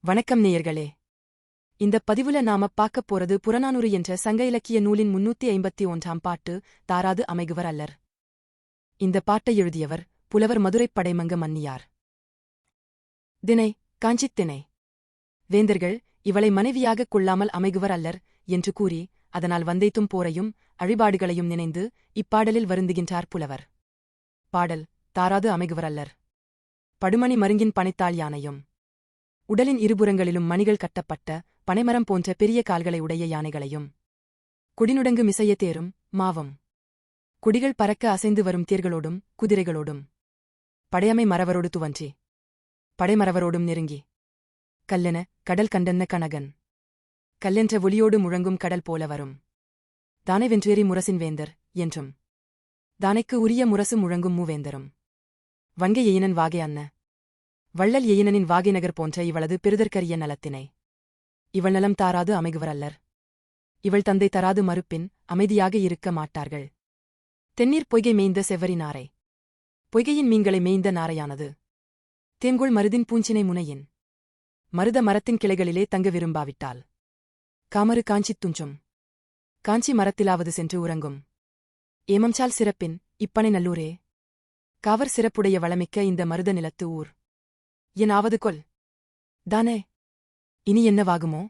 வணக்கம் நேயர்களே. இந்த பதிவுல நாம பார்க்கப் போறது புறநானூறு என்ற சங்க இலக்கிய நூலின் முன்னூத்தி ஐம்பத்தி ஒன்றாம் பாட்டு தாராது அமைகுவர் அல்லர். இந்த பாட்டை எழுதியவர் புலவர் மதுரைப் படைமங்க மன்னியார். தினை காஞ்சித் திணை. வேந்தர்கள் இவளை மனைவியாகக் கொள்ளாமல் அமைகுவர் அல்லர் என்று கூறி அதனால் வந்தைத்தும் போரையும் அழிபாடுகளையும் நினைந்து இப்பாடலில் வருந்துகின்றார் புலவர். பாடல் தாராது அமைகுவர் அல்லர். படுமணி மருங்கின் பனைத்தாள் யானையும். உடலின் இருபுறங்களிலும் மணிகள் கட்டப்பட்ட பனைமரம் போன்ற பெரிய கால்களை உடைய யானைகளையும். குடிநுடங்கு மிசைய தேரும் மாவம். குடிகள் பறக்க அசைந்து வரும் தேர்களோடும் குதிரைகளோடும். படையமை மறவரோடு துவன்றி. படைமறவரோடும் நெருங்கி. கல்லென கடல் கண்டன்ன கனகன். கல்லென்ற ஒளியோடு முழங்கும் கடல் போல வரும். தானை வென்றேறி முரசின் வேந்தர் என்றும். தானைக்கு உரிய முரசு முழங்கும் மூவேந்தரும். வங்கை எயினன் வாகை அன்ன. வள்ளல் எயினனின் வாகைநகர் போன்ற இவளது பெருதற்கரிய நலத்தினை. இவள் நலம் தாராது அமைகுவரல்லர். இவள் தந்தை தராது மறுப்பின் அமைதியாக இருக்க மாட்டார்கள். தென்னீர் பொய்கை மேய்ந்த செவ்வரி நாரை. பொய்கையின் மீன்களை மேய்ந்த நாரையானது. தேங்குள் மருதின் பூஞ்சினை முனையின். மருத மரத்தின் கிளைகளிலே தங்க விரும்பாவிட்டால் காமறு காஞ்சித் துஞ்சும். காஞ்சி மரத்திலாவது சென்று உறங்கும். ஏமம்சால் சிறப்பின் இப்பனை நல்லூரே. காவர் சிறப்புடைய வளமிக்க இந்த மருத நிலத்து ஊர். என் ஆவது கொல். தானே. இனி என்னவாகுமோ?